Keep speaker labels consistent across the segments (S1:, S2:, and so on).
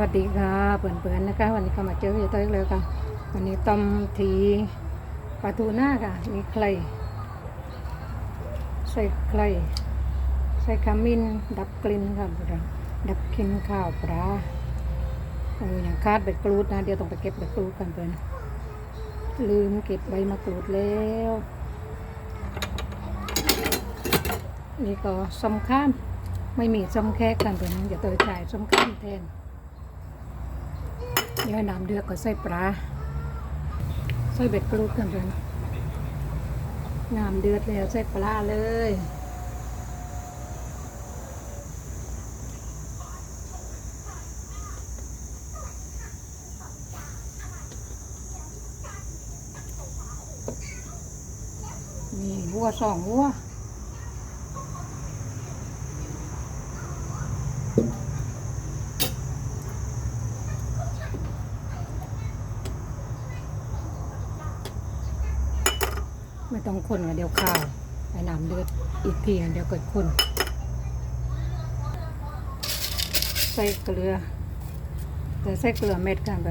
S1: วัสดีค่ะเปื่อนๆนะคะ วันนี้ก็มาเจออยู่ตัวอีกแล้วค่ะ วันนี้ต้มทีปลาทูหน้าค่ะมีไข่ใส่ไข่ใส่ขมิ้นดับกลิ่นค่ะดับกลิ่นข้าวปลาโอ้ยอย่างคาดใบกรูดนะเดี๋ยวต้องไปเก็บใบกรูดกันเพื่อนลืมเก็บใบมะกรูดแล้ว นี่ก็ส้มข้ามไม่มีส้มแค่กันเพื่อนอย่าตัวจ่ายส้มข้ามแทน เดี๋ยวน้ำเดือดก็ใส่ปลาใส่เบ็ดกรูดกันเลยน้ำเดือดแล้วใส่ปลาเลยมีวัวสองวัว ไม่ต้องคนกันเดี๋ยวข้าวไอ้น้ำเดือดอีกทีเดี๋ยวเกิดคน ใส่เกลือแต่ใส่เกลือเม็ดกันไป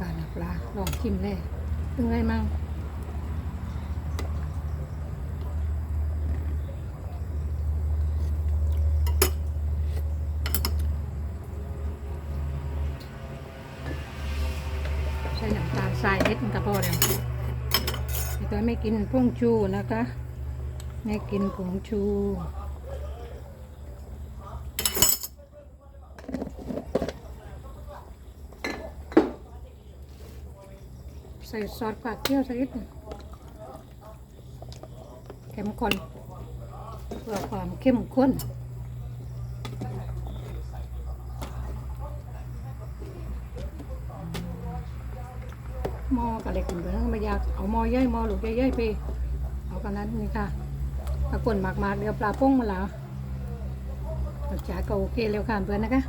S1: การปลาลองชิมเลยเป็นไงมั่ง ใส่ น้ำตาลทรายนิดมันก็พอแล้วแต่ไม่กินผงชูนะคะ ไม่กินผงชูใส่ซอสปลาเกี๊ยวสักนิดเข้มข้นเพื่อความเข้มข้น มอกับเล็กเหมือนกันไม่อยากเอามอใหญ่หม้อหลูกใหญ่ๆไปเอากันนั้นนี่ค่ะถ้าคนมากๆเดี๋ยวปลาป้งมาแล้วรสชาติก็โอเคแล้วค่ะเพื่อนนะคะ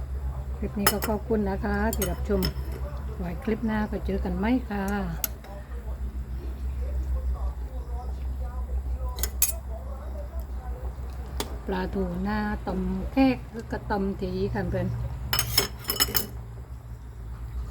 S1: คลิปนี้ก็ขอบคุณนะคะที่รับชมไว้คลิปหน้าก็เจอกันไหมค่ะปลาทูหน้าตำแคกหรือกระตำทีค่ะเพื่อน